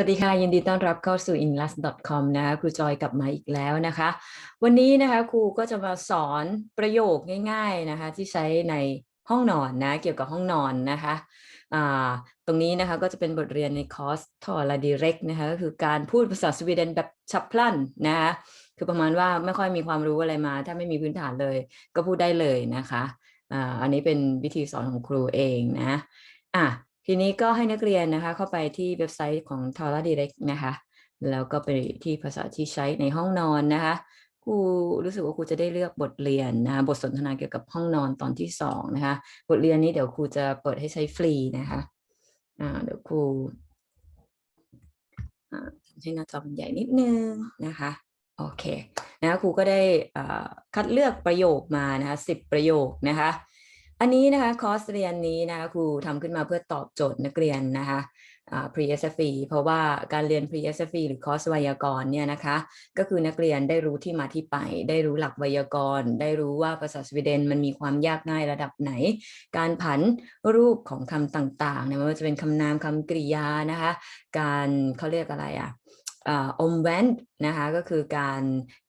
วัสดีค่ะ ยินดีต้อนรับเข้าสู่ english.com นะคะครูจอยกลับมาอีกแล้วนะคะ วันนี้นะคะครูก็จะมาสอนประโยคง่ายๆนะคะที่ใช้ในห้องนอนนะเกี่ยวกับห้องนอนนะคะตรงนี้นะคะก็จะเป็นบทเรียนในคอร์สทอร์ลาดิเรกนะคะก็คือการพูดภาษาสวีเดนแบบฉับพลันนะคะคือประมาณว่าไม่ค่อยมีความรู้อะไรมา ถ้าไม่มีพื้นฐานเลยก็พูดได้เลยนะคะออันนี้เป็นวิธีสอนของครูเองนะอะ ทีนี้ก็ให้นักเรียนนะคะ เข้าไปที่เว็บไซต์ของ t o r a Direct นะคะ แล้วก็ไปที่ภาษาที่ใช้ในห้องนอนนะคะครูรู้สึกว่าครูจะได้เลือกบทเรียนนะคะบทสนทนาเกี่ยวกับห้องนอนตอนที่สองนะคะ บทเรียนนี้เดี๋ยวครูจะเปิดให้ใช้ฟรีนะคะอ่าเดี๋ยวครูให้หน้าจอมันใหญ่นิดนึงนะคะโอเคนะครูก็ได้คัดเลือกประโยคมานะคะสิบประโยคนะคะ อันนี้นะคะคอร์สเรียนนี้นะคะครูทำขึ้นมาเพื่อตอบโจทย์นักเรียนนะคะ pre SFE เพราะว่าการเรียน pre SFE หรือคอร์สไวยากรณ์เนี่ยนะคะก็คือนักเรียนได้รู้ที่มาที่ไป ได้รู้หลักไวยากรณ์ ได้รู้ว่าภาษาสวีเดนมันมีความยากง่ายระดับไหน การผันรูปของคำต่างๆเนี่ยไม่ว่าจะเป็นคำนามคำกริยานะคะ การเขาเรียกอะไรอะอมแวนนะคะก็คือการ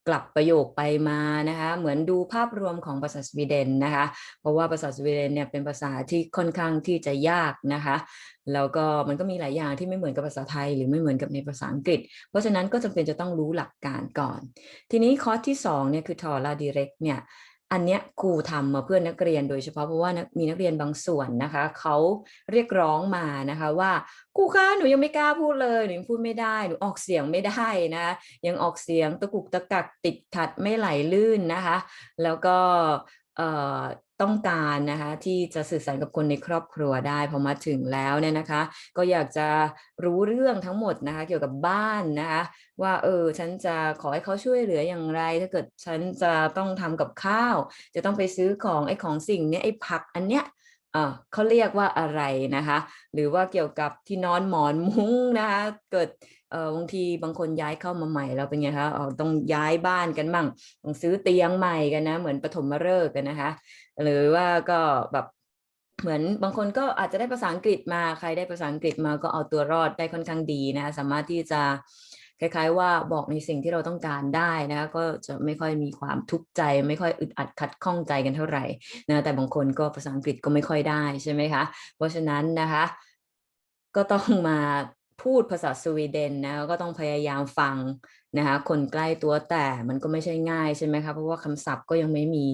กลับประโยคไปมานะคะเหมือนดูภาพรวมของภาษาสวีเดนนะคะเพราะว่าภาษาสวีเดนเนี่ยเป็นภาษาที่ค่อนข้างที่จะยากนะคะแล้วก็มันก็มีหลายอย่างที่ไม่เหมือนกับภาษาไทย หรือไม่เหมือนกับในภาษาอังกฤษ เพราะฉะนั้นก็จำเป็นจะต้องรู้หลักการก่อน ทีนี้คอร์สที่2เนี่ยคือทอร่าดีเรกเนี่ย อันเนี้ยครูทำมาเพื่อนักเรียนโดยเฉพาะเพราะว่ามีนักเรียนบางส่วนนะคะเขาเรียกร้องมานะคะว่าครูคะหนูยังไม่กล้าพูดเลยหนูพูดไม่ได้หนูออกเสียงไม่ได้นะยังออกเสียงตะกุกตะกักติดขัดไม่ไหลลื่นนะคะ แล้วก็ ต้องการนะคะที่จะสื่อสารกับคนในครอบครัวได้พอมาถึงแล้วเนี่ยนะคะ ก็อยากจะรู้เรื่องทั้งหมดนะคะเกี่ยวกับบ้านนะคะว่าเออฉันจะขอให้เขาช่วยเหลืออย่างไร ถ้าเกิดฉันจะต้องทำกับข้าว จะต้องไปซื้อของไอ้ของสิ่งเนี้ยไอ้ผักอันเนี้ยเออเขาเรียกว่าอะไรนะคะ หรือว่าเกี่ยวกับที่นอนหมอนมุ้งนะคะ เกิด เออบางทีบางคนย้ายเข้ามาใหม่เราเป็นไงคะออต้องย้ายบ้านกันบ้างต้องซื้อเตียงใหม่กันนะ เหมือนปฐมฤกษ์กันนะคะ หรือว่าก็แบบเหมือนบางคนก็อาจจะได้ภาษาอังกฤษมาใครได้ภาษาอังกฤษมาก็เอาตัวรอดได้ค่อนข้างดีนะคะสามารถที่จะคล้ายๆ ว่าบอกในสิ่งที่เราต้องการได้นะคะก็จะไม่ค่อยมีความทุกข์ใจ ไม่ค่อยอึดอัดขัดข้องใจกันเท่าไหร่นะแต่บางคนก็ภาษาอังกฤษก็ไม่ค่อยได้ใช่ไหมคะ เพราะฉะนั้นนะคะ ก็ต้องมา พูดภาษาสวีเดนนะก็ต้องพยายามฟังนะคะคนใกล้ตัวแต่มันก็ไม่ใช่ง่ายใช่ไหมคะเพราะว่าคำศัพท์ก็ยังไม่มี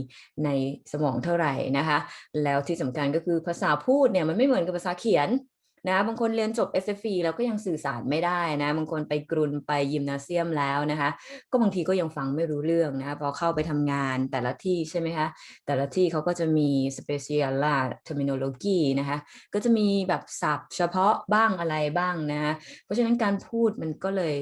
ในสมองเท่าไหร่นะคะ แล้วที่สำคัญก็คือภาษาพูดเนี่ยมันไม่เหมือนกับภาษาเขียน นะบางคนเรียนจบ SFE แล้วก็ยังสื่อสารไม่ได้นะบางคนไปกรุนไปยิมนาเซียมแล้วนะคะ ก็บางทีก็ยังฟังไม่รู้เรื่องนะพอเข้าไปทำงานแต่ละที่ใช่ไหมคะแต่ละที่เขาก็จะมี special terminology นะคะก็จะมีแบบศัพท์เฉพาะบ้างอะไรบ้างนะเพราะฉะนั้นการพูดมันก็เลย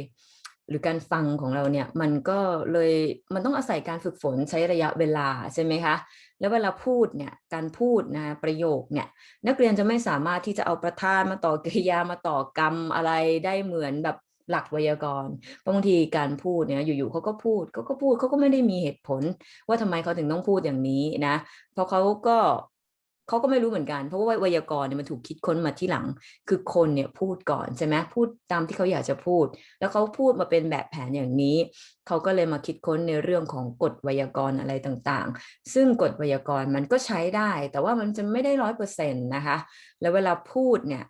หรือการฟังของเราเนี่ยมันก็เลยมันต้องอาศัยการฝึกฝนใช้ระยะเวลาใช่ไหมคะ แล้วเวลาพูดเนี่ยการพูดนะประโยคเนี่ยนักเรียนจะไม่สามารถที่จะเอาประธานมาต่อกริยามาต่อกรรมอะไรได้เหมือนแบบหลักไวยากรณ์บางทีการพูดเนี่ยอยู่ๆเขาก็พูดเขาก็พูดเขาก็ไม่ได้มีเหตุผล ว่าทำไมเขาถึงต้องพูดอย่างนี้นะเพราะเขาก็ เขาก็ไม่รู้เหมือนกัน เพราะว่าไวยากรณ์เนี่ยมันถูกคิดค้นมาที่หลัง คือคนเนี่ยพูดก่อนใช่ไหมพูดตามที่เขาอยากจะพูด แล้วเขาพูดมาเป็นแบบแผนอย่างนี้ เขาก็เลยมาคิดค้นในเรื่องของกฎไวยากรณ์อะไรต่างๆ ซึ่งกฎไวยากรณ์มันก็ใช้ได้ แต่ว่ามันจะไม่ได้ร้อยเปอร์เซ็นต์นะคะ แล้วเวลาพูดเนี่ย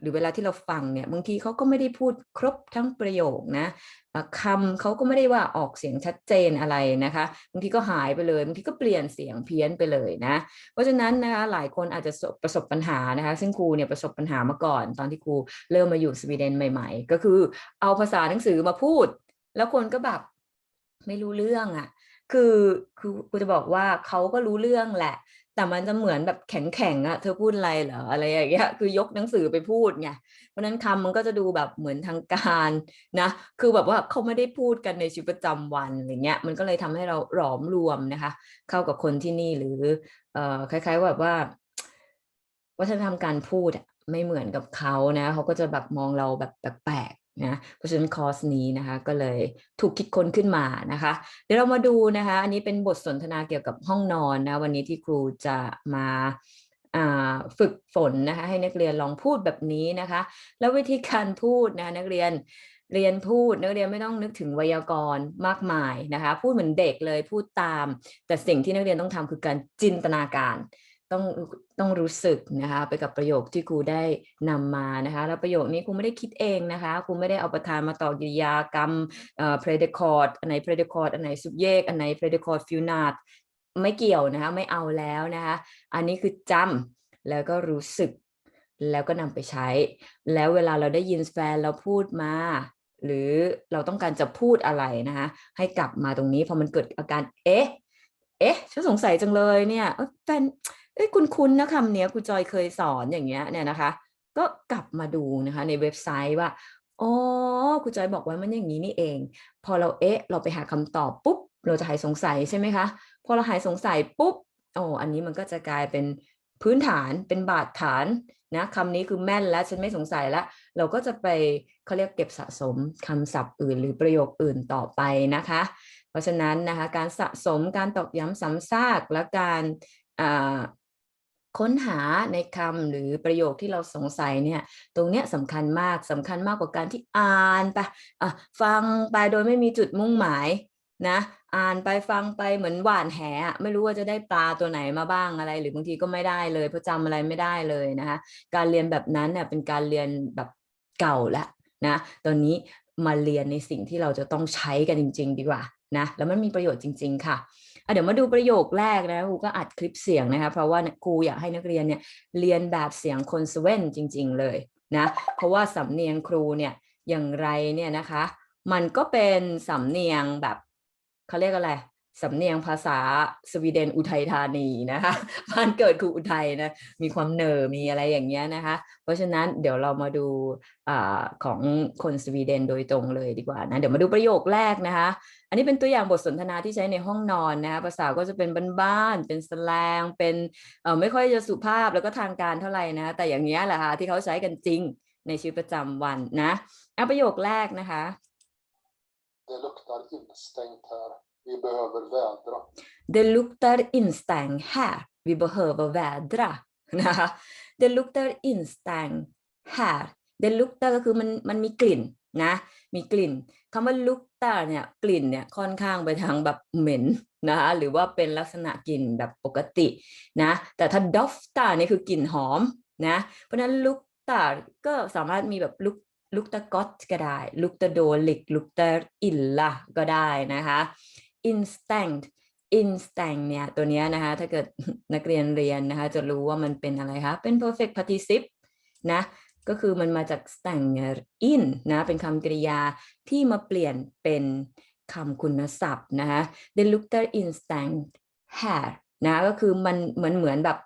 หรือเวลาที่เราฟังเนี่ยบางทีเขาก็ไม่ได้พูดครบทั้งประโยคนะคำเขาก็ไม่ได้ว่าออกเสียงชัดเจนอะไรนะคะบางทีก็หายไปเลยบางทีก็เปลี่ยนเสียงเพี้ยนไปเลยนะ เพราะฉะนั้นนะคะหลายคนอาจจะประสบปัญหานะคะ ซึ่งครูเนี่ยประสบปัญหามาก่อน ตอนที่ครูเริ่มมาอยู่สวีเดนใหม่ ๆ ก็คือเอาภาษาหนังสือมาพูด แล้วคนก็แบบไม่รู้เรื่องอะ่ะคือคือครูจะบอกว่าเขาก็รู้เรื่องแหละ แต่มันจะเหมือนแบบแข็งแข็งอะเธอพูดอะไรเหรออะไรอย่างเงี้ยคือยกหนังสือไปพูดไงเพราะนั้นคำมันก็จะดูแบบเหมือนทางการนะ คือแบบว่าเขาไม่ได้พูดกันในชีวิตประจำวันอะไรเงี้ยมันก็เลยทำให้เราหลอมรวมนะคะ เข้ากับคนที่นี่หรือเอ่อคล้ายๆแบบว่า วัฒนธรรมการพูดอะไม่เหมือนกับเขานะเขาก็จะแบบมองเราแบบแปลก นะเพราะฉะนั้นคอร์สนี้นะคะก็เลยถูกคิดค้นขึ้นมานะคะ เดี๋ยวเรามาดูนะคะ อันนี้เป็นบทสนทนาเกี่ยวกับห้องนอนนะวันนี้ที่ครูจะมาอ่าฝึกฝนนะคะให้นักเรียนลองพูดแบบนี้นะคะ แล้ววิธีการพูดนะคะนักเรียนเรียนพูดนักเรียนไม่ต้องนึกถึงไวยากรณ์มากมายนะคะ พูดเหมือนเด็กเลยพูดตาม แต่สิ่งที่นักเรียนต้องทำคือการจินตนาการ ต้องต้องรู้สึกนะคะไปกับประโยคที่ครูได้นำมานะคะแล้วประโยคนี้ครูไม่ได้คิดเองนะคะครูไม่ได้เอาประธานมาต่อกริยากรรมเอ่อ predicate อันไหน predicate อันไหน subject อันไหน predicate few not ไม่เกี่ยวนะคะไม่เอาแล้วนะคะอันนี้คือจำแล้วก็รู้สึกแล้วก็นำไปใช้ แล้วเวลาเราได้ยินแฟนเราพูดมาหรือเราต้องการจะพูดอะไรนะคะให้กลับมาตรงนี้พอมันเกิดอาการเอ๊ะเอ๊ะฉันสงสัยจังเลยเนี่ยแฟน เอ้ยคุณคุณนะคำเนี้ยครูจอยเคยสอนอย่างเงี้ยเนี่ยนะคะ ก็กลับมาดูนะคะ ในเว็บไซต์ว่าอ๋อครูจอยบอกว่ามันอย่างนี้นี่เอง พอเราเอ๊ะ เราไปหาคำตอบปุ๊บ เราจะหายสงสัยใช่ไหมคะพอเราหายสงสัยปุ๊บโอ้อันนี้มันก็จะกลายเป็นพื้นฐานเป็นบาดฐานนะคำนี้คือแม่นแล้วฉันไม่สงสัยแล้ว เราก็จะไปเขาเรียกเก็บสะสมคำศัพท์อื่น หรือประโยคอื่นต่อไปนะคะ เพราะฉะนั้นนะคะการสะสมการตอกย้ำซ้ำซากและการ ค้นหาในคำหรือประโยคที่เราสงสัยเนี่ยตรงเนี้ยสำคัญมากสำคัญมากกว่าการที่อ่านไปอะฟังไปโดยไม่มีจุดมุ่งหมายนะอ่านไปฟังไปเหมือนหว่านแหไม่รู้ว่าจะได้ปลาตัวไหนมาบ้างอะไร หรือบางทีก็ไม่ได้เลยเพราะจำอะไรไม่ได้เลยนะคะการเรียนแบบนั้นเนี่ยเป็นการเรียนแบบเก่าล้วนะตอนนี้มาเรียนในสิ่งที่เราจะต้องใช้กันจริง ๆ ดีกว่านะแล้วมันมีประโยชน์จริง ๆ ค่ะ เดี๋ยวมาดูประโยคแรกนะครูก็อัดคลิปเสียงนะคะ เพราะว่าครูอยากให้นักเรียนเนี่ยเรียนแบบเสียงคนสเวนจริง ๆ เลยนะ เพราะว่าสำเนียงครูเนี่ยอย่างไรเนี่ยนะคะ มันก็เป็นสำเนียงแบบเขาเรียกอะไร สำเนียงภาษาสวีเดนอุทัยธานีนะคะบ้านเกิดครูอุทัยนะมีความเนอมีอะไรอย่างเงี้ยนะคะ เพราะฉะนั้นเดี๋ยวเรามาดูอของคนสวีเดนโดยตรงเลยดีกว่านะเดี๋ยวมาดูประโยคแรกนะคะ อันนี้เป็นตัวอย่างบทสนทนาที่ใช้ในห้องนอนนะคะภาษาก็จะเป็นบ้านๆเป็นสแลงเป็นไม่ค่อยจะสุภาพแล้วก็ทางการเท่าไหร่นะแต่อย่างเงี้ยแหละค่ะที่เขาใช้กันจริงในชีวิตประจำวันนะเอาประโยคแรกนะคะ Det luktar instängt här. Vi behöver vädra. Det luktar instäng här. Vi behöver vädra. นะคะ Det luktar instäng här. Det luktar ก็คือมันมันมีกลิ่นนะ มีกลิ่นคำว่า luktar เนี่ยกลิ่นเนี่ยค่อนข้างไปทางแบบเหม็นนะคะหรือว่าเป็นลักษณะกลิ่นแบบปกตินะ แต่ถ้า doftar นี่คือกลิ่นหอมนะ เพราะฉะนั้น luktar ก็สามารถมีแบบ luk ลุกตะกอตก็ได้ ลุกตะโดลิก ลุกตะอิลละก็ได้นะคะ instinct instinct เนี่ยตัวนี้นะคะถ้าเกิดนักเรียนเรียนนะคะจะรู้ว่ามันเป็นอะไรคะเป็น perfect participle นะก็คือมันมาจาก stang in นะเป็นคำกริยาที่มาเปลี่ยนเป็นคำคุณศัพท์นะคะ the looker instinct hair นะก็คือมันเหมือนเหมือนแบบ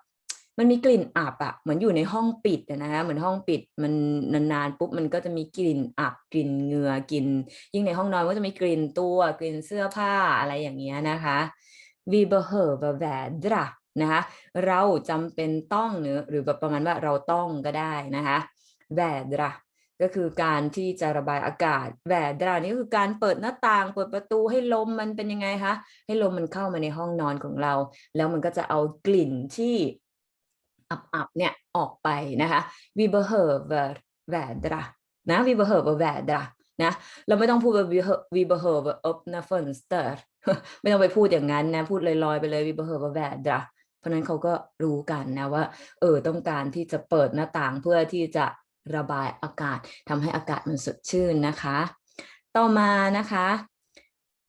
มันมีกลิ่นอับอะเหมือนอยู่ในห้องปิดนะคะเหมือนห้องปิดมันนานๆปุ๊บมันก็จะมีกลิ่นอับกลิ่นเหงื่อกลิ่นยิ่งในห้องนอนก็จะมีกลิ่นตัวกลิ่นเสื้อผ้าอะไรอย่างเงี้ยนะคะ vi behöver vädra นะคะเราจำเป็นต้องเนื้อหรือแบบประมาณว่าเราต้องก็ได้นะคะ vädra ก็คือการที่จะระบายอากาศ vädra นี่ก็คือการเปิดหน้าต่างเปิดประตูให้ลมมันเป็นยังไงคะให้ลมมันเข้ามาในห้องนอนของเรา แล้วมันก็จะเอากลิ่นที่ อับๆเนี่ยออกไปนะคะ vi behöver vädra นะ vi behöver vädra นะเราไม่ต้องพูดว่า vi behö- vi behöver öppna fönster ไม่ต้องไปพูดอย่างนั้นนะ พูดลอยๆไปเลย vi behöver vädra เพราะนั้นเขาก็รู้กันนะว่า เออต้องการที่จะเปิดหน้าต่างเพื่อที่จะระบายอากาศทำให้อากาศมันสดชื่นนะคะ ต่อมานะคะ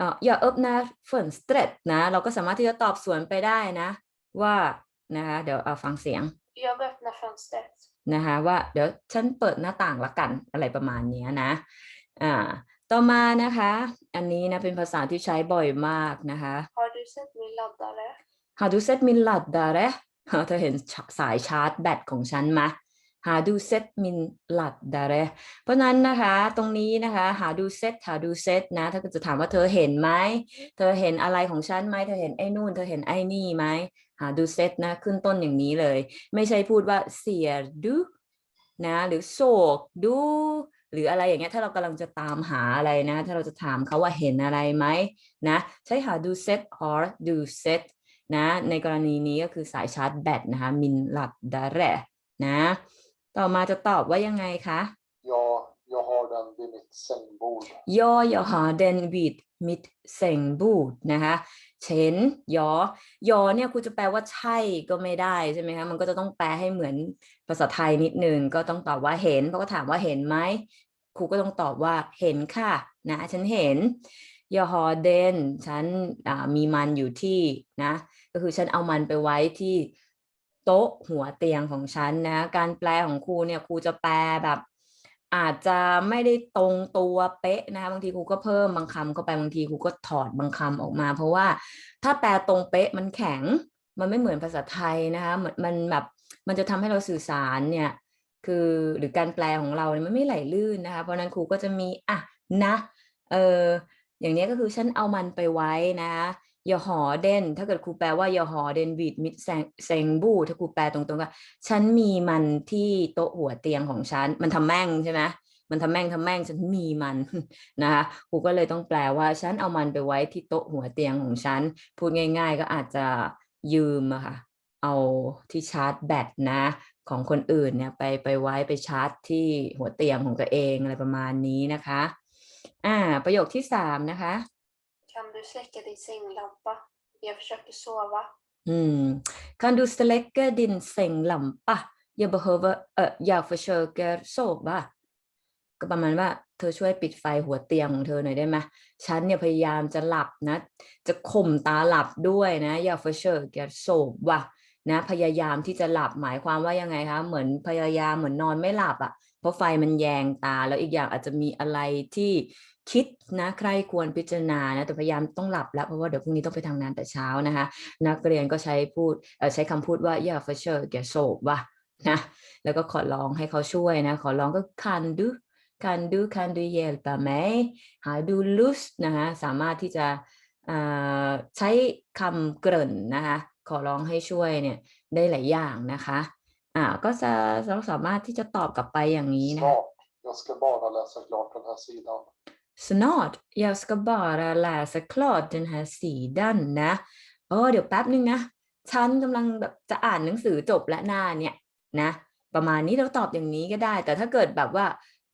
อ่ออย่าเอิบนะฝนสเตรทนะ เราก็สามารถที่จะตอบสวนไปได้นะ ว่า นะคะเดี๋ยวเอาฟังเสียง Jag öppnar fönstret. นะคะว่าเดี๋ยวฉันเปิดหน้าต่างละกันอะไรประมาณเนี้ยนะอ่าต่อมานะคะ อันนี้นะเป็นภาษาที่ใช้บ่อยมากนะคะ Har du sett min laddare? Har du sett min laddare เธอเห็นสายชาร์จแบตของฉันไหม Har du sett min laddare เพราะฉะนั้นนะคะตรงนี้นะคะ Har du sett Har du sett นะถ้าเกิดจะถามว่าเธอเห็นไหม เธอเห็นอะไรของฉันไหม เธอเห็นไอ้นู่น เธอเห็นไอ้นี่ไหม Har du sett นะ ขึ้นต้นอย่างนี้เลย ไม่ใช่พูดว่า ser du นะหรือ såg du หรืออะไรอย่างเงี้ยถ้าเรากำลังจะตามหาอะไรนะ ถ้าเราจะถามเขาว่าเห็นอะไรไหมนะ ใช้ Har du sett Har du sett นะในกรณีนี้ก็คือสายชาร์จแบตนะคะมินหลัดดาแรนะ ต่อมาจะตอบว่ายังไงคะ den vid mitt sängbord. ย่อยอหาเดนวิดมิดเซงบูดนะคะเช่นยอยอเนี่ยครูจะแปลว่าใช่ก็ไม่ได้ใช่ไหมคะมันก็จะต้องแปลให้เหมือนภาษาไทยนิดนึงก็ต้องตอบว่าเห็นเพราะก็ถามว่าเห็นไหมครูก็ต้องตอบว่าเห็นค่ะนะฉันเห็นยอฮอเดนฉันมีมันอยู่ที่นะก็คือฉันเอามันไปไว้ที่โต๊ะหัวเตียงของฉันนะ การแปลของครูเนี่ยครูจะแปลแบบ อาจจะไม่ได้ตรงตัวเป๊ะนะคะบางทีครูก็เพิ่มบางคำเข้าไปบางทีครูก็ถอดบางคำออกมา เพราะว่าถ้าแปลตรงเป๊ะมันแข็ง มันไม่เหมือนภาษาไทยนะคะมันมันแบบมันจะทำให้เราสื่อสารเนี่ยคือหรือการแปลของเราเนี่ยมันไม่ไหลลื่นนะคะเพราะนั้นครูก็จะมีอะนะเอออย่างนี้ก็คือฉันเอามันไปไว้นะ ยอหอเดนถ้าเกิดครูแปลว่ายอหอเดนวิดมิดเซงบูถ้าครูแปลตรงๆก็ฉันมีมันที่โต๊ะหัวเตียงของฉัน มันทำแม่งใช่ไหมมันทำแม่งทำแม่งฉันมีมันนะคะครูก็เลยต้องแปลว่าฉันเอามันไปไว้ที่โต๊ะหัวเตียงของฉัน พูดง่าย ๆ ก็อาจจะยืมอะค่ะ เอาที่ชาร์จแบตนะ ของคนอื่นเนี่ยไปไปไว้ไปชาร์จที่หัวเตียงของตัวเองอะไรประมาณนี้นะคะ อ่า ประโยคที่สามนะคะ Kan du släcka din sänglampa? Jag försöker sova. อืม kan du släcka din sänglampa jag behöver เออ jag försöker sova ก็ประมาณว่าเธอช่วยปิดไฟหัวเตียงของเธอหน่อยได้ไหมฉันเนี่ยพยายามจะหลับนะ จะข่มตาหลับด้วยนะ jag försöker sova นะ พยายามที่จะหลับหมายความว่ายังไงคะ เหมือนพยายามเหมือนนอนไม่หลับอะ่ะ ราะไฟมันแยงตาแล้วอีกอย่างอาจจะมีอะไรที่คิดนะใครควรพิจารณานะแต่พยายามต้องหลับแล้วเพราะว่าเดี๋ยวพรุ่งนี้ต้องไปทำงานแต่เช้านะคะ นักเรียนก็ใช้พูดใช้คำพูดว่าอย่า för sure แกโศกว่ะนะแล้วก็ขอร้องให้เขาช่วยนะ ขอร้องก็ kan du kan du kan du hjälpa mig har du lust นะคะสามารถที่จะใช้คำเกริ่นนะคะขอร้องให้ช่วยเนี่ยได้หลายอย่างนะคะ อ่าก็จะเราสามารถที่จะตอบกลับไปอย่างนี้นะคะ Snart. Jag ska bara läsa klart den här sidan. Snart jag ska bara läsa klart den här sidan นะเออเดี๋ยวแป๊บนึงนะ ฉันกำลังแบบจะอ่านหนังสือจบและหน้าเนี่ยนะ ประมาณนี้เราตอบอย่างนี้ก็ได้ แต่ถ้าเกิดแบบว่า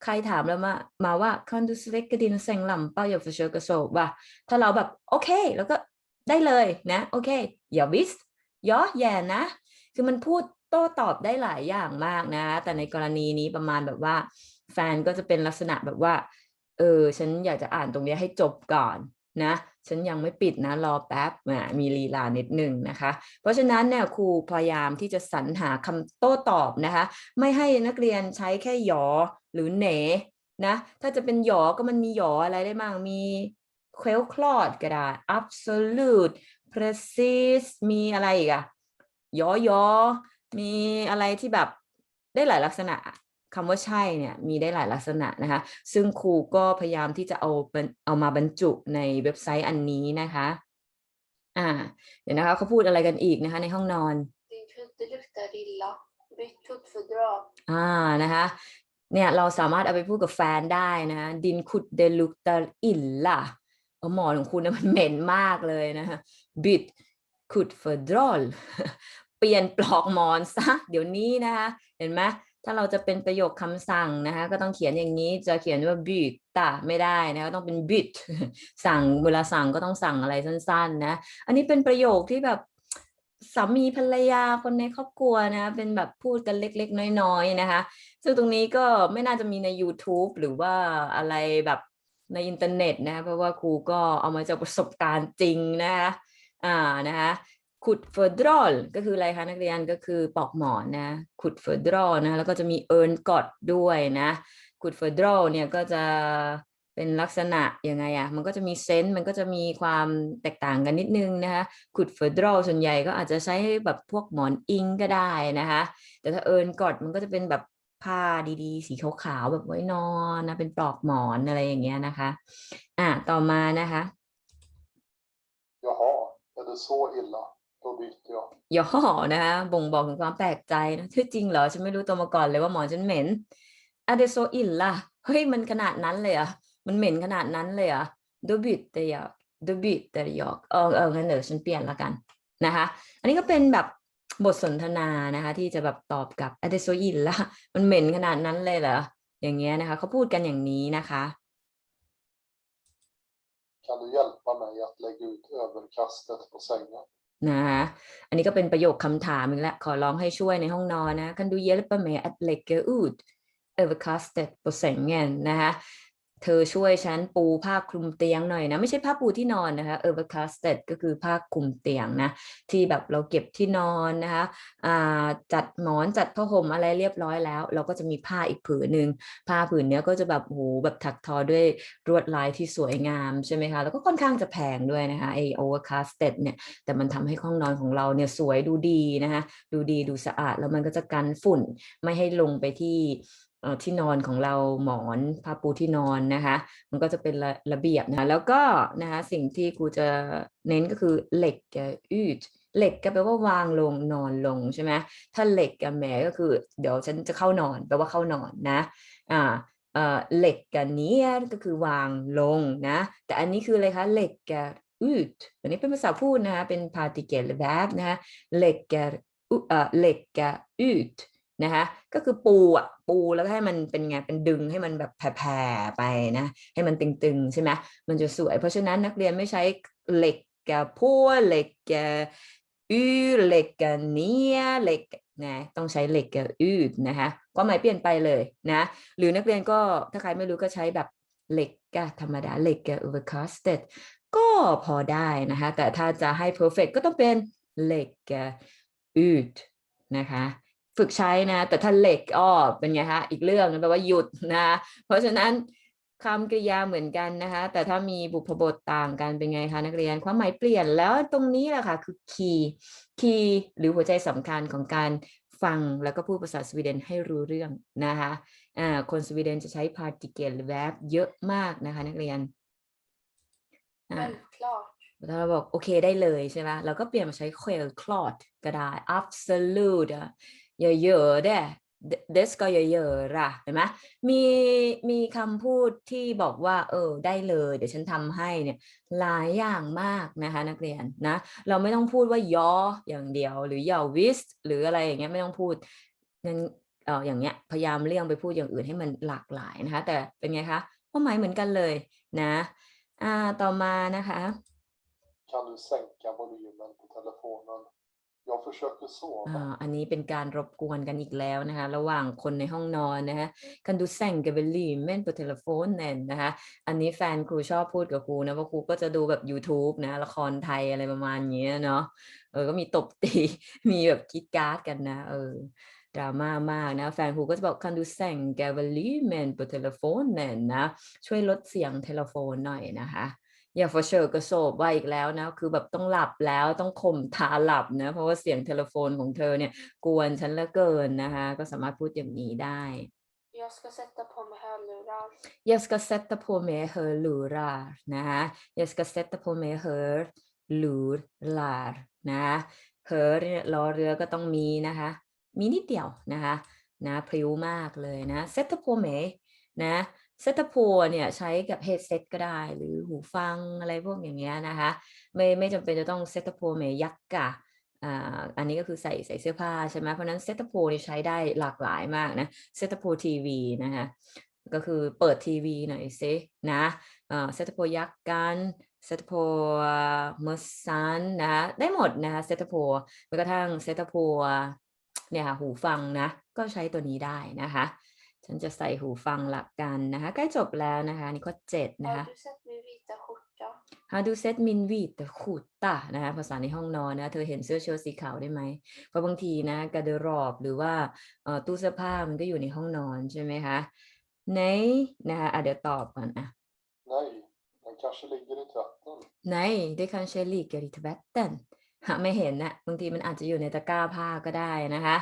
ใครถามเรามามาว่า kan du släcka din sänglampa jag försöker sova ถ้าเราแบบโอเค แล้วก็ได้เลยนะ โอเค ja visst ja gärna คือมันพูด โต้ตอบได้หลายอย่างมากนะ แต่ในกรณีนี้ประมาณแบบว่า แฟนก็จะเป็นลักษณะแบบว่า เออ ฉันอยากจะอ่านตรงนี้ให้จบก่อนนะ ฉันยังไม่ปิดนะ รอแป๊บมีลีลานิดหนึ่งนะคะ เพราะฉะนั้นเนี่ยครูพยายามที่จะสรรหาคำโต้ตอบนะคะ ไม่ให้นักเรียนใช้แค่หยอหรือเหนนะ ถ้าจะเป็นหยอก็มันมีหยออะไรได้บ้างมีเควลคลอดก็ได้ absolute precise มีอะไรอีกอะยอยอ มีอะไรที่แบบได้หลายลักษณะคำว่าใช่เนี่ยมีได้หลายลักษณะนะคะ ซึ่งครูก็พยายามที่จะเอาเป็นเอามาบรรจุในเว็บไซต์อันนี้นะคะ อ่า เดี๋ยวนะคะเขาพูดอะไรกันอีกนะคะ ในห้องนอน Din kudde luktar illa. Byt kuddfodral. อ่านะคะเนี่ยเราสามารถเอาไปพูดกับแฟนได้นะคะดินคุดเดลุกตาอิลล่ะเอาหมอนของคุณนะมันเหม็นมากเลยนะคะบิดคุดเฟอร์ดรอล เปลี่ยนปลอกหมอนซะเดี๋ยวนี้นะคะ เห็นไหมถ้าเราจะเป็นประโยคคำสั่งนะคะ ก็ต้องเขียนอย่างนี้จะเขียนว่าบิดตะไม่ได้นะคะต้องเป็นบิดสั่งเวลาสั่งก็ต้องสั่งอะไรสั้นๆ นะ อันนี้เป็นประโยคที่แบบสามีภรรยาคนในครอบครัวนะเป็นแบบพูดกันเล็กๆ น้อยๆนะคะ ซึ่งตรงนี้ก็ไม่น่าจะมีใน YouTube หรือว่าอะไรแบบในอินเทอร์เน็ตนะเพราะว่าครูก็เอามาจากประสบการณ์จริงนะคะอ่านะคะ ขุดเฟอร์ดรอลก็คืออะไรคะนักเรียนก็คือปอกหมอนนะขุดเฟอร์ดรอลนะแล้วก็จะมีเอิร์นกอดด้วยนะขุดเฟอร์ดรอลเนี่ยก็จะเป็นลักษณะยังไงอะมันก็จะมีเซนส์มันก็จะมีความแตกต่างกันนิดนึงนะคะขุดเฟอร์ดรอลส่วนใหญ่ก็อาจจะใช้แบบพวกหมอนอิงก็ได้นะคะแต่ถ้าเอิร์นกอดมันก็จะเป็นแบบผ้าดีๆ สีขาวๆแบบไว้นอนนะเป็นปลอกหมอนอะไรอย่างเงี้ยนะคะอะต่อมานะคะ Jaha, är det så illa? Då byter jag. ย่อนะคะบ่งบอกถึงความแปลกใจนะที่จริงเหรอ ฉันไม่รู้ตัวมาก่อนเลยว่าหมอนฉันเหม็นอะเดโซอิลล่ะ เฮ้ย มันขนาดนั้นเลยเหรอะ มันเหม็นขนาดนั้นเลยเหรอะดูบิดแต่อยากดูบิดแต่อยากเออเอองั้นเดี๋ยวฉันเปลี่ยนละกันนะคะ อันนี้ก็เป็นแบบบทสนทนานะคะ ที่จะแบบตอบกับอเดโซอินละมันเหม็นขนาดนั้นเลยเหรอ อย่างเงี้ยนะคะ เขาพูดกันอย่างนี้นะคะ Kan du hjälpa mig att lägga ut överkastet på sängen? นะคะอันนี้ก็เป็นประโยคคำถามอีกแล้วขอร้องให้ช่วยในห้องนอนนะคันดูเยลปะเมอัดเล็กเกอร์อูดเอเวอร์คัสเต็ดเปอร์เซงเงี้ยนะคะ เธอช่วยฉันปูผ้าคลุมเตียงหน่อยนะ ไม่ใช่ผ้าปูที่นอนนะคะ overcasted ก็คือผ้าคลุมเตียงนะ ที่แบบเราเก็บที่นอนนะคะจัดหมอนจัดผ้าห่มอะไรเรียบร้อยแล้ว เราก็จะมีผ้าอีกผืนหนึ่งผ้าผืนเนี้ยก็จะแบบโหแบบถักทอด้วยลวดลายที่สวยงามใช่ไหมคะ แล้วก็ค่อนข้างจะแพงด้วยนะคะไอ overcasted เนี่ยแต่มันทำให้ห้องนอนของเราเนี่ยสวยดูดีนะคะดูดีดูสะอาดแล้วมันก็จะกันฝุ่นไม่ให้ลงไปที่ ที่นอนของเราหมอนผ้าปูที่นอนนะคะ มันก็จะเป็นระระเบียบนะแล้วก็นะคะสิ่งที่ครูจะเน้นก็คือเหล็กกับอืดเหล็กก็แปลว่าวางลงนอนลงใช่ไหมถ้าเหล็กกับแหมก็คือ เดี๋ยวฉันจะเข้านอนแปลว่าเข้านอนนะอ่าเอ่อเหล็กกับเนียก็คือวางลงนะ แต่อันนี้คืออะไรคะเหล็กกับอืดอันนี้เป็นภาษาพูดนะคะเป็น particle verb นะคะเหล็กกับอุเอ่อเหล็กกับอืด นะคะก็คือปูอะปูแล้วก็ให้มันเป็นไงเป็นดึงให้มันแบบแผ่ๆไปนะให้มันตึงๆใช่ไหมมันจะสวย เพราะฉะนั้นนักเรียนไม่ใช้เหล็กกับพัวเหล็กกับอือเหล็กกับเนียเหล็กนะต้องใช้เหล็กกับอืดนะคะความหมายเปลี่ยนไปเลยนะ หรือนักเรียนก็ถ้าใครไม่รู้ก็ใช้แบบเหล็กกะธรรมดาเหล็กกะ overcasted ก็พอได้นะคะ แต่ถ้าจะให้ perfect ก็ต้องเป็นเหล็กกะ ut นะคะ ฝึกใช้นะ แต่ถ้าเหล็กอ้อเป็นไงคะอีกเรื่องนึงแปลว่าหยุดนะ เพราะฉะนั้นคำกริยาเหมือนกันนะคะ แต่ถ้ามีบุพบทต่างกันเป็นไงคะนักเรียนความหมายเปลี่ยนแล้วตรงนี้แหละค่ะคือ key key หรือหัวใจสำคัญของการฟังแล้วก็พูดภาษาสวีเดนให้รู้เรื่องนะคะอ่าคนสวีเดนจะใช้ particle verb เยอะมากนะคะนักเรียนอ่า Självklart. ถ้าเราบอกโอเคได้เลยใช่ไหมเราก็เปลี่ยนมาใช้ självklart ก็ได้ absolute absolut อะเยอะๆได้ this ก็เยอะๆละเห็นไหมมีมีคำพูดที่บอกว่า เออ ได้เลย เดี๋ยวฉันทำให้เนี่ย หลายอย่างมากนะคะ นักเรียนนะ เราไม่ต้องพูดว่ายออย่างเดียว หรือยอวิสหรืออะไรอย่างเงี้ยไม่ต้องพูดงั้นเอออย่างเงี้ยพยายามเลี่ยงไปพูดอย่างอื่นให้มันหลากหลายนะคะ แต่เป็นไงคะความหมายเหมือนกันเลยนะอ่าต่อมานะคะ Kan du sänka volymen på telefonen? Jag försöker sova. อ่าอันนี้เป็นการรบกวนกันอีกแล้วนะคะ ระหว่างคนในห้องนอนนะคะกันดูแซงกับเบลลี่เม่นปเทเลโฟนแน่นนะคะ อันนี้แฟนครูชอบพูดกับครูนะเพราครูก็จะดูแบบ YouTube นะ ละครไทยอะไรประมาณเนี้ยเนาะเออก็มีตบตี มีแบบคิดการ์ดกันนะ เออดราม่ามากนะ แฟนครูก็จะบอกคันดูแซงกับเบลลี่เมนปเทเลโฟนแน่นนะ ช่วยลดเสียงเทเลโฟนหน่อยนะคะ อย่าฟอเชอร์กระโสบว่าอีกแล้วนะ คือแบบต้องหลับแล้วต้องข่มตาหลับนะ เพราะว่าเสียงโทรโฟนของเธอเนี่ย กวนฉันเหลือเกินนะคะ ก็สามารถพูดอย่างนี้ได้ Jag ska sätta på mig hörlurar. Jag ska sätta på mig hörlurar นะคะ Jag ska sätta på mig hörlurar นะ hör เนี่ยรอเรือก็ต้องมีนะคะ มีนิดเดียวนะคะ นะพริ้วมากเลยนะ sätta på mig นะ เซตโพเนี่ยใช้กับ headset ก็ได้ หรือหูฟังอะไรพวกอย่างเงี้ยนะคะ ไม่ไม่จำเป็นจะต้องเซตโพเมยักกะอ่าอันนี้ก็คือใส่ใส่เสื้อผ้าใช่ไหมเพราะนั้นเซตโพนี่ใช้ได้หลากหลายมากนะเซตโพทีวีนะคะก็คือเปิดทีวีหน่อยซินะเซตโพยักกันเซตโพเมอร์ซันนะได้หมดนะคะเซตโพแม้กระทั่งเซตโพเนี่ยค่ะหูฟังนะก็ใช้ตัวนี้ได้นะคะ ฉันจะใส่หูฟังหลักกันนะคะ ใกล้จบแล้วนะคะนี่ข้อเจ็ดนะคะ Har du sett min vita skjorta? Har du sett min vita skjorta นะคะภาษาในห้องนอนนะ เธอเห็นเสื้อเชิ้ตสีขาวได้ไหม เพราะบางทีนะกระเดรอบหรือว่าเอ่อตู้เสื้อผ้ามันก็อยู่ในห้องนอนใช่ไหมคะไหนนะคะอะเดี๋ยวตอบก่อนอะ Nej, den kanske ligger i tvätten. ไหน det kanske ligger i tvätten หาไม่เห็นนะบางทีมันอาจจะอยู่ในตะกร้าผ้าก็ได้นะคะ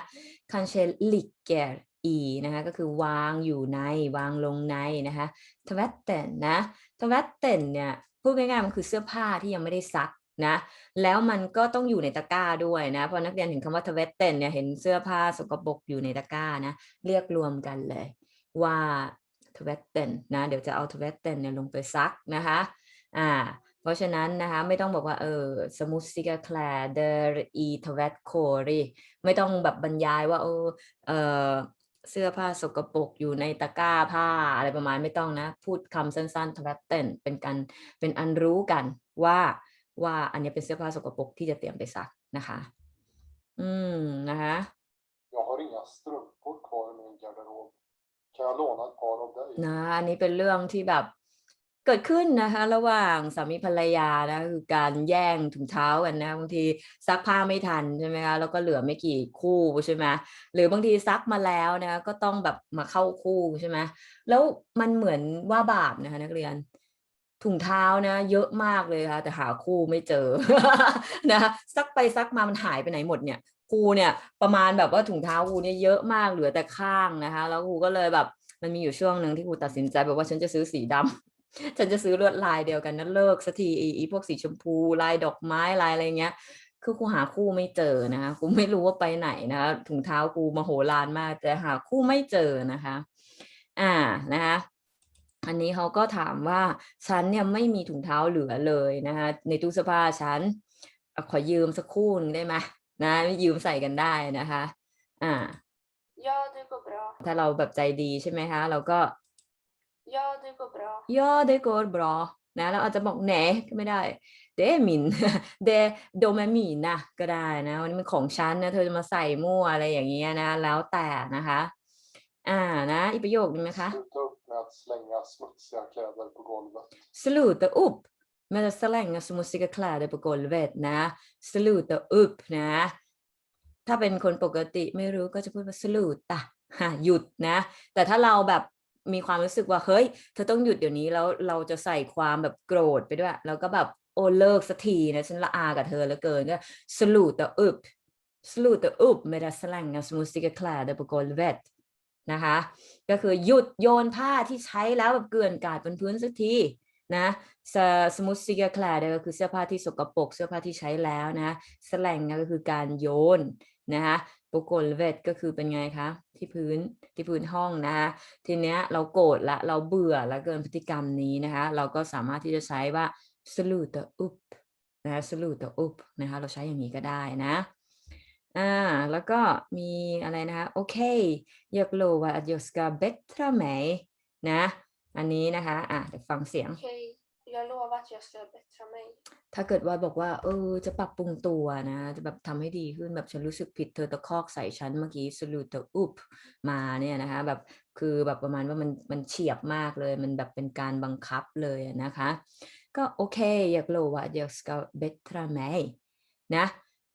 kanske ligger i นะคะก็คือวางอยู่ในวางลงในนะคะ tvätten นะ tvätten เนี่ยพูดง่ายๆมันคือเสื้อผ้าที่ยังไม่ได้ซักนะแล้วมันก็ต้องอยู่ในตะกร้าด้วยนะพอนักเรียนเห็นคำว่า tvätten เนี่ยเห็นเสื้อผ้าสกปรกอยู่ในตะกร้านะเรียกรวมกันเลย ว่า tvätten นะเดี๋ยวจะเอา tvätten เนี่ยลงไปซักนะคะอ่าเพราะฉะนั้นนะคะไม่ต้องบอกว่าเออสมุสิกาแคลเดอร์อีทเวตโครีไม่ต้องแบบบรรยายว่าเออเออ เสื้อผ้าสกปรกอยู่ในตะกร้าผ้าอะไรประมาณไม่ต้องนะ พูดคำสั้นๆทวัตเตนเป็นการเป็นอันรู้กันว่าว่าอันนี้เป็นเสื้อผ้าสกปรกที่จะเตรียมไปซักนะคะ อืมนะคะ Jag har inga strumpor kvar i min garderob. Kan jag låna ett par av dig? นะอันนี้เป็นเรื่องที่แบบ เกิดขึ้นนะคะระหว่างสามีภรรยานะคือการแย่งถุงเท้ากันนะบางทีซักผ้าไม่ทันใช่ไหมคะแล้วก็เหลือไม่กี่คู่ใช่ไหมหรือบางทีซักมาแล้วนะก็ต้องแบบมาเข้าคู่ใช่ไหมแล้วมันเหมือนว่าบาปนะคะนักเรียนถุงเท้านะ เยอะมากเลยค่ะ แต่หาคู่ไม่เจอนะซักไปซักมามันหายไปไหนหมดเนี่ยครูเนี่ยประมาณแบบว่าถุงเท้าครูเนี่ยเยอะมากเหลือแต่ข้างนะคะ แล้วคูก็เลยแบบมันมีอยู่ช่วงหนึ่งที่ครูตัดสินใจแบบว่าฉันจะซื้อสีดำ ฉันจะซื้อลวดลายเดียวกันนั้นเลิกสักทีไอ้ไอีพวกสีชมพูลายดอกไม้ลายอะไรเงี้ย คือครูหาคู่ไม่เจอนะคะครูไม่รู้ว่าไปไหนนะคะถุงเท้าครูมโหฬารมาก แต่หาคู่ไม่เจอนะคะ อ่านะคะอันนี้เขาก็ถามว่าฉันเนี่ยไม่มีถุงเท้าเหลือเลยนะคะในตู้เสื้อผ้าฉันอะขอยืมสักคู่หนึงได้ไหมนะยืมใส่กันได้นะคะ อ่า Ja, det går bra. ถ้าเราแบบใจดีใช่ไหมคะ เราก็ Ja, det går bra. ย่อได้กดบรอนะเราอาจจะบอกแหนก็ไม่ได้เดมินเดโดเมมีนะก็ได้นะวันนี้มันของฉันนะเธอจะมาใส่มั่วอะไรอย่างเงี้ยนะ แล้วแต่นะคะ อ่านะอีกประโยคนึงนะคะ Sluta upp med att slänga smutsiga kläder på golvet. sluta upp med att slänga smutsiga kläder på golvet นะ sluta upp นะ ถ้าเป็นคนปกติไม่รู้ก็จะพูดว่า sluta ฮะหยุดนะ แต่ถ้าเราแบบ มีความรู้สึกว่าเฮ้ยเธอต้องหยุดเดี๋ยวนี้แล้วเราจะใส่ความแบบโกรธไปด้วย แล้วก็แบบโอ้เลิกสักทีนะฉันละอากับเธอเหลือเกินก็ sluta upp sluta upp med att slänga smutsiga kläder på golvet นะคะ ก็คือหยุดโยนผ้าที่ใช้แล้วแบบเกลื่อนกาดบนพื้นสักทีนะสมุสิกาแคลดก็คือเสื้อผ้าที่สกปรกเสื้อผ้าที่ใช้แล้วนะสแลงก็คือการโยน นะคะปกลเวทก็คือเป็นไงคะ ที่พื้นที่พื้นห้องนะคะทีเนี้ยเราโกรธละเราเบื่อละเกินพฤติกรรมนี้นะคะเราก็สามารถที่จะใช้ว่า sluta upp นะคะ sluta upp นะคะเราใช้อย่างนี้ก็ได้นะอ่าแล้วก็มีอะไรนะคะโอเค jag lovar att jag ska bättra mig นะ อันนี้นะคะอะเดี๋ยวฟังเสียง Okej, jag lovar att jag ska bättra mig. ถ้าเกิดว่าบอกว่า เออ จะปรับปรุงตัวนะ จะแบบทำให้ดีขึ้นแบบฉันรู้สึกผิดเธอตะคอกใส่ฉันเมื่อกี้สลูตอุปมาเนี่ยนะคะ แบบคือแบบประมาณว่ามันมันเฉียบมากเลย มันแบบเป็นการบังคับเลยนะคะ ก็โอเค อยากรู้ว่า jag ska bättra mig นะ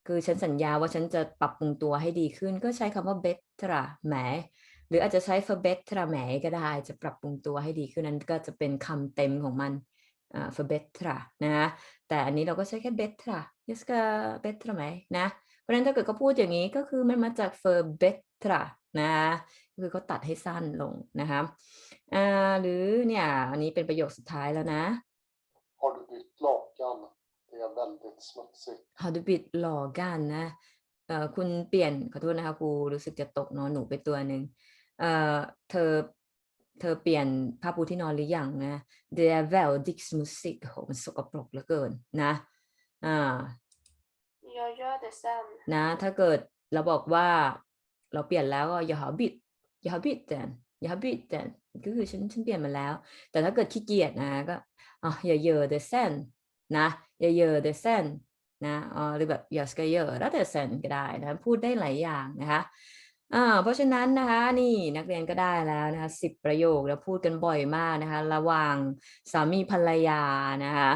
คือฉันสัญญาว่าฉันจะปรับปรุงตัวให้ดีขึ้น ก็ใช้คำว่า bättra mig หรืออาจจะใช้ förbättra mig ก็ได้ จะปรับปรุงตัวให้ดีขึ้นนั้นก็จะเป็นคำเต็มของมัน förbättra นะแต่อันนี้เราก็ใช้แค่ bättra jag ska bättra mig นะเพราะฉะนั้นถ้าเกิดเขาพูดอย่างนี้ก็คือมันมาจาก förbättra นะคือเขาตัดให้สั้นลงนะคะอ่าหรือเนี่ยอันนี้เป็นประโยคสุดท้ายแล้วนะ Har du bytt lakan? Det är väldigt smutsigt. Har du bytt lagan นะเอ่อคุณเปลี่ยนขอโทษนะคะครูรู้สึกจะตกนอนหนูไปตัวหนึ่งเอ่อเธอ เธอเปลี่ยนผ้าปูที่นอนหรือยังนะ Det är väldigt smutsigt โหมันสกปรกเหลือเกินนะอ่า Jag gör det sen. นะ ถ้าเกิดเราบอกว่าเราเปลี่ยนแล้วก็อย่าหาบิดอย่าหาบิดแต่อย่าหาบิดแต่ก็คือฉันฉันเปลี่ยนมาแล้ว แต่ถ้าเกิดขี้เกียจนะก็อ๋ออย่าเยอะเดเซนนะอย่าเยอะเดเซนนะอ๋อหรือแบบอย่าสกเยอะแล้วเดเซนก็ได้นะ พูดได้หลายอย่างนะคะ อ่าเพราะฉะนั้นนะคะนี่นักเรียนก็ได้แล้วนะคะสิบประโยคแล้วพูดกันบ่อยมากนะคะ ระหว่างสามีภรรยานะคะ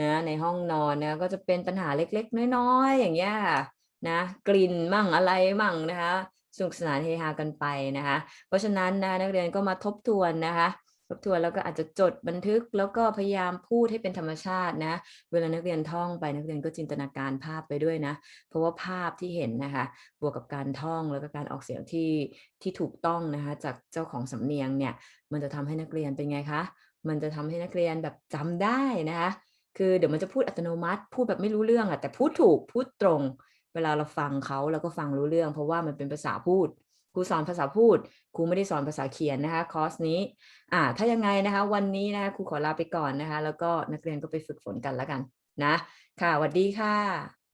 นะในห้องนอนนะก็จะเป็นปัญหาเล็กๆ น้อยๆ อย่างเงี้ยนะกลิ่นมั่งอะไรมั่งนะคะสนุกสนานเฮฮากันไปนะคะ เพราะฉะนั้นนะนักเรียนก็มาทบทวนนะคะ ทบทวนแล้วก็อาจจะจดบันทึก แล้วก็พยายามพูดให้เป็นธรรมชาตินะ เวลานักเรียนท่องไปนักเรียนก็จินตนาการภาพไปด้วยนะ เพราะว่าภาพที่เห็นนะคะ บวกกับการท่องแล้วก็การออกเสียงที่ที่ถูกต้องนะคะ จากเจ้าของสำเนียงเนี่ย มันจะทำให้นักเรียนเป็นไงคะ มันจะทำให้นักเรียนแบบจำได้นะคะ คือเดี๋ยวมันจะพูดอัตโนมัติ พูดแบบไม่รู้เรื่องอะแต่พูดถูกพูดตรง เวลาเราฟังเขาเราก็ฟังรู้เรื่อง เพราะว่ามันเป็นภาษาพูด ครูสอนภาษาพูด ครูไม่ได้สอนภาษาเขียนนะคะ คอร์สนี้ อ่า ถ้ายังไงนะคะ วันนี้นะคะครูขอลาไปก่อนนะคะ แล้วก็นักเรียนก็ไปฝึกฝนกันแล้วกันนะ ค่ะสวัสดีค่ะ